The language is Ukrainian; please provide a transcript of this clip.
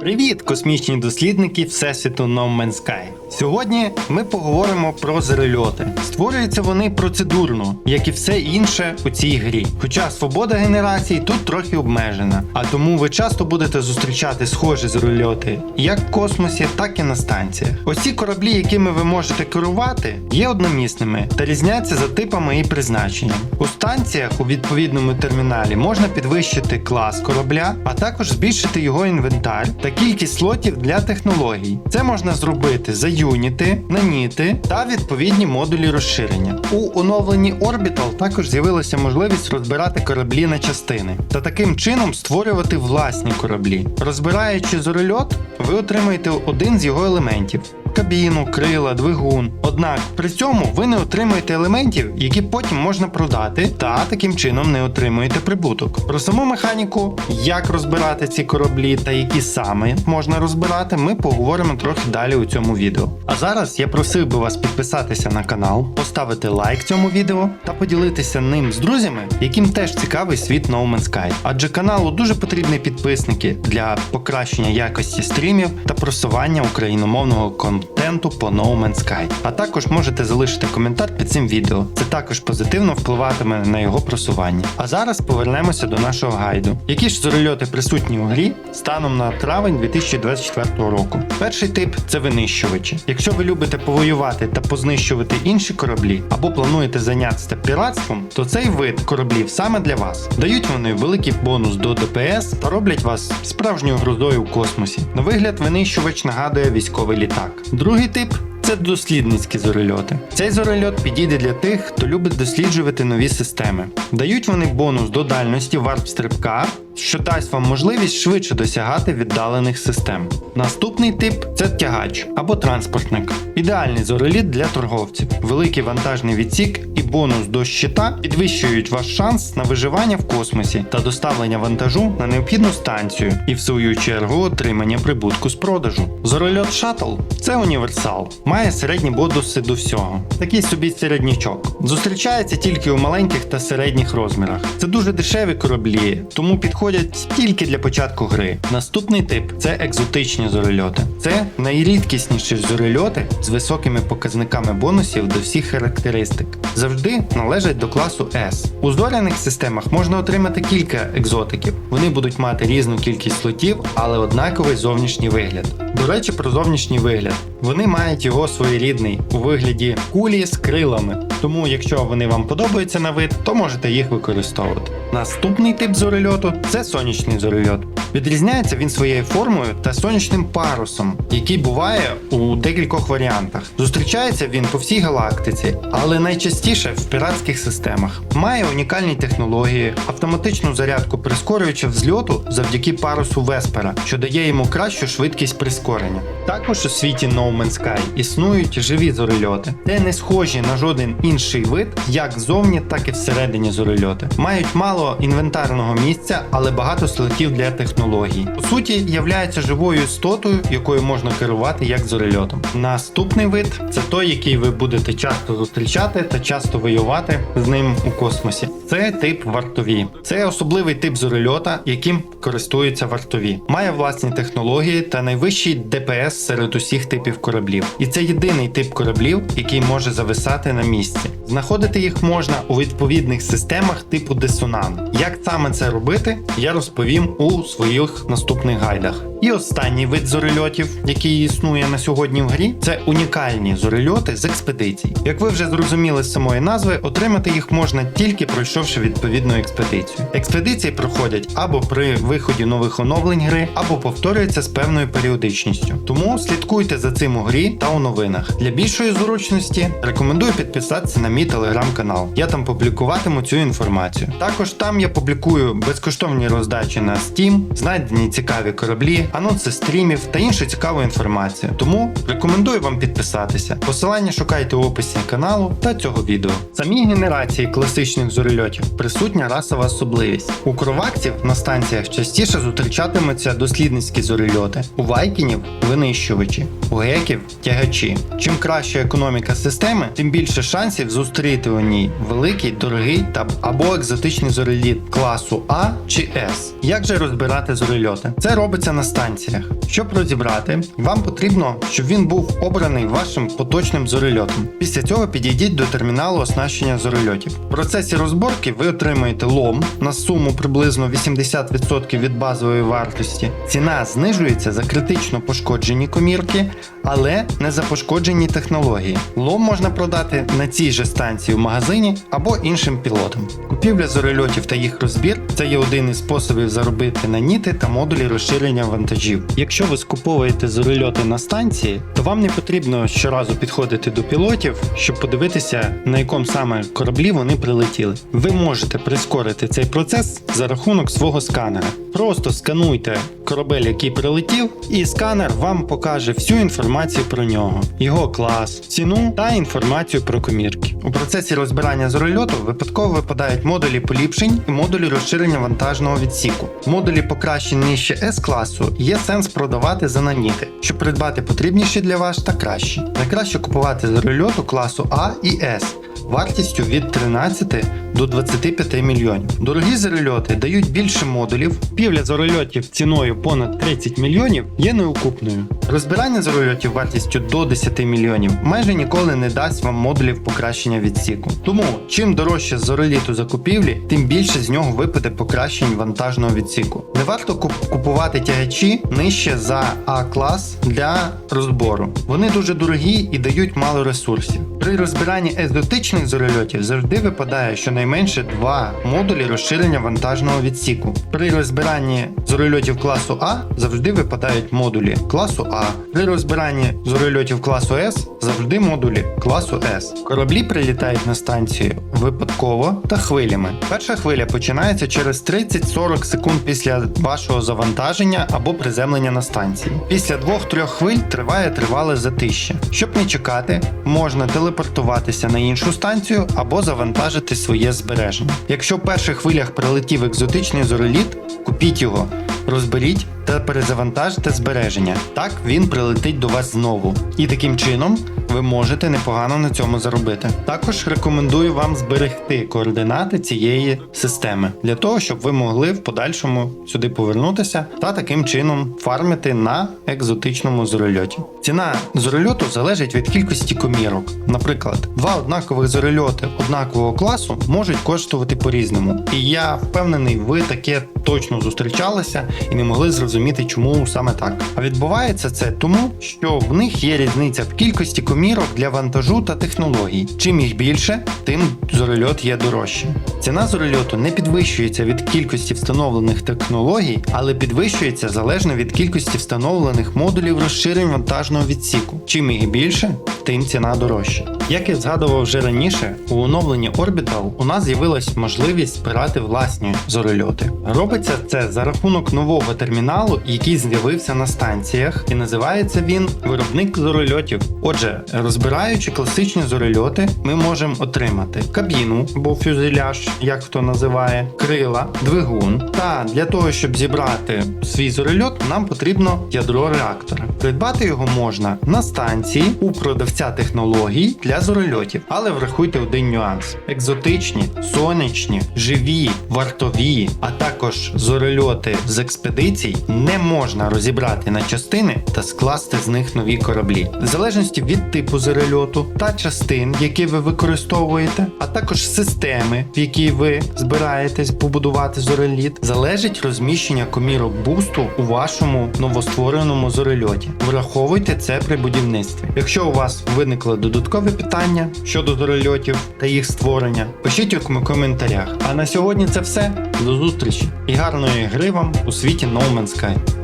Привіт, космічні дослідники Всесвіту No Man's Sky. Сьогодні ми поговоримо про зерольоти. Створюються вони процедурно, як і все інше у цій грі. Хоча свобода генерації тут трохи обмежена, а тому ви часто будете зустрічати схожі зерольоти як в космосі, так і на станціях. Ось ці кораблі, якими ви можете керувати, є одномісними та різняться за типами і призначенням. У станціях у відповідному терміналі можна підвищити клас корабля, а також збільшити його інвентар та кількість слотів для технологій. Це можна зробити за юніти, наніти та відповідні модулі розширення. У оновленні Orbital також з'явилася можливість розбирати кораблі на частини та таким чином створювати власні кораблі. Розбираючи зорольот, ви отримаєте один з його елементів. Кабіну, крила, двигун. Однак при цьому ви не отримуєте елементів, які потім можна продати, та таким чином не отримуєте прибуток. Про саму механіку, як розбирати ці кораблі та які саме можна розбирати, ми поговоримо трохи далі у цьому відео. А зараз я просив би вас підписатися на канал, поставити лайк цьому відео та поділитися ним з друзями, яким теж цікавий світ No Man's Sky. Адже каналу дуже потрібні підписники для покращення якості стрімів та просування україномовного контенту по No Man's Sky. А також можете залишити коментар під цим відео. Це також позитивно впливатиме на його просування. А зараз повернемося до нашого гайду. Які ж зорольоти присутні у грі станом на травень 2024 року? Перший тип це винищувачі. Якщо ви любите повоювати та познищувати інші кораблі або плануєте зайнятися піратством, то цей вид кораблів саме для вас. Дають вони великий бонус до ДПС та роблять вас справжньою грузою в космосі. На вигляд винищувач нагадує військовий літак. Другий тип це дослідницькі зорильоти. Цей зорольот підійде для тих, хто любить досліджувати нові системи. Дають вони бонус до дальності варп-стрибка, що дасть вам можливість швидше досягати віддалених систем. Наступний тип це тягач або транспортник. Ідеальний зореліт для торговців. Великий вантажний відсік і бонус до щита підвищують ваш шанс на виживання в космосі та доставлення вантажу на необхідну станцію і в свою чергу отримання прибутку з продажу. Зорольот шаттл це універсал, має середні бонуси до всього. Такий собі середнячок. Зустрічається тільки у маленьких та середніх розмірах. Це дуже дешеві кораблі, тому підходять тільки для початку гри. Наступний тип це екзотичні зорольоти. Це найрідкісніші зорольоти з високими показниками бонусів до всіх характеристик. Завжди належать до класу S. У зоряних системах можна отримати кілька екзотиків. Вони будуть мати різну кількість слотів, але однаковий зовнішній вигляд. До речі, про зовнішній вигляд. Вони мають його своєрідний у вигляді кулі з крилами. Тому, якщо вони вам подобаються на вид, то можете їх використовувати. Наступний тип зорельоту це сонячний зорельот. Відрізняється він своєю формою та сонячним парусом, який буває у декількох варіантах. Зустрічається він по всій галактиці, але найчастіше в піратських системах. Має унікальні технології, автоматичну зарядку прискорююча взльоту завдяки парусу Веспера, що дає йому кращу швидкість прискорення. Також у світі No Man's Sky існують живі зорельоти, де не схожі на жоден інший вид, як ззовні, так і всередині зорельоти. Мають мало інвентарного місця, але багато слотів для технологій. По суті, являється живою істотою, якою можна керувати як зорельотом. Наступний вид це той, який ви будете часто зустрічати та часто воювати з ним у космосі. Це тип вартові. Це особливий тип зорельота, яким користуються вартові. Має власні технології та найвищий ДПС серед усіх типів кораблів. І це єдиний тип кораблів, який може зависати на місці. Знаходити їх можна у відповідних системах типу Десунан. Як саме це робити, я розповім у своїх наступних гайдах. І останній вид зорельотів, який існує на сьогодні в грі, це унікальні зорельоти з експедицій. Як ви вже зрозуміли з самої назви, отримати їх можна тільки пройшовши відповідну експедицію. Експедиції проходять або при виході нових оновлень гри, або повторюються з певною періодичністю. Тому слідкуйте за цим у грі та у новинах. Для більшої зручності рекомендую підписатися на мій телеграм-канал. Я там публікуватиму цю інформацію. Також там я публікую безкоштовні роздачі на Steam, знайдені цікаві кораблі, анонси стрімів та іншу цікаву інформацію. Тому рекомендую вам підписатися. Посилання шукайте у описі каналу та цього відео. В самій генерації класичних зорельотів присутня расова особливість. У кровакців на станціях частіше зустрічатимуться дослідницькі зорельоти, у вайкінів винищувачі, у геків тягачі. Чим краща економіка системи, тим більше шансів зустріти у ній великий, дорогий та або екзотичний зореліт класу А чи С. Як же розбирати зорельоти? Це робиться на станції станціях. Щоб розібрати, вам потрібно, щоб він був обраний вашим поточним зорельотом. Після цього підійдіть до терміналу оснащення зорельотів. В процесі розборки ви отримаєте лом на суму приблизно 80% від базової вартості. Ціна знижується за критично пошкоджені комірки, але не за пошкоджені технології. Лом можна продати на цій же станції в магазині або іншим пілотам. Купівля зорельотів та їх розбір це є один із способів заробити на ніти та модулі розширення вантажів. Якщо ви скуповуєте зорельоти на станції, то вам не потрібно щоразу підходити до пілотів, щоб подивитися, на якому саме кораблі вони прилетіли. Ви можете прискорити цей процес за рахунок свого сканера. Просто скануйте корабель, який прилетів, і сканер вам покаже всю інформацію про нього, його клас, ціну та інформацію про комірки. У процесі розбирання зорельоту випадково випадають модулі поліпшень і модулі розширення вантажного відсіку. Модулі покращень нижче S-класу є сенс продавати за наніти, щоб придбати потрібніші для вас та кращі. Найкраще купувати зорельоту класу А і С вартістю від 13 до 25 мільйонів. Дорогі зорельоти дають більше модулів. Півля зорельотів ціною понад 30 мільйонів є неокупною. Розбирання зорельотів вартістю до 10 мільйонів майже ніколи не дасть вам модулів покращення відсіку. Тому чим дорожче зореліт у закупівлі, тим більше з нього випаде покращень вантажного відсіку. Не варто купувати тягачі нижче за А клас для розбору. Вони дуже дорогі і дають мало ресурсів. При розбиранні екзотичних зорельотів завжди випадає щонайменше два модулі розширення вантажного відсіку. При розбиранні зорельотів класу А завжди випадають модулі класу А. При розбиранні зорельотів класу С завжди модулі класу С. Кораблі прилітають на станцію випадково та хвилями. Перша хвиля починається через 30-40 секунд після вашого завантаження або приземлення на станції. Після 2-3 хвиль триває тривале затища. Щоб не чекати, можна телепортуватися на іншу станцію або завантажити своє збереження. Якщо в перших хвилях прилетів екзотичний зореліт, купіть його, розберіть та перезавантажте збереження. Так він прилетить до вас знову. І таким чином ви можете непогано на цьому заробити. Також рекомендую вам зберегти координати цієї системи для того, щоб ви могли в подальшому сюди повернутися та таким чином фармити на екзотичному зорельоті. Ціна зорельоту залежить від кількості комірок. Наприклад, два однакових зорельоти однакового класу можуть коштувати по-різному. І я впевнений, ви таке точно зустрічалися і не могли зрозуміти, чому саме так. А відбувається це тому, що в них є різниця в кількості комірок для вантажу та технологій. Чим їх більше, тим зорельот є дорожчим. Ціна зорельоту не підвищується від кількості встановлених технологій, але підвищується залежно від кількості встановлених модулів розширень вантажного відсіку. Чим їх більше, тим ціна дорожча. Як я згадував вже раніше, у оновленні Orbital у нас з'явилась можливість збирати власні зорельоти. Робиться це за рахунок нового терміналу, який з'явився на станціях, і називається він виробник зорельотів. Отже, розбираючи класичні зорельоти, ми можемо отримати кабіну або фюзеляж, як хто називає, крила, двигун. Та для того, щоб зібрати свій зорельот, нам потрібно ядро реактора. Придбати його можна на станції у продавця технологій для зорельотів. Але врахуйте один нюанс: екзотичні, сонячні, живі, вартові, а також зорельоти з експедицій не можна розібрати на частини та скласти з них нові кораблі. В залежності від типу зорельоту та частин, які ви використовуєте, а також системи, в якій ви збираєтесь побудувати зореліт, залежить розміщення комірок бусту у вашому новоствореному зорельоті. Враховуйте це при будівництві. Якщо у вас виникли додаткові питання щодо зорельотів та їх створення, пишіть у коментарях. А на сьогодні це все. До зустрічі і гарної гри вам у світі No Man's Sky.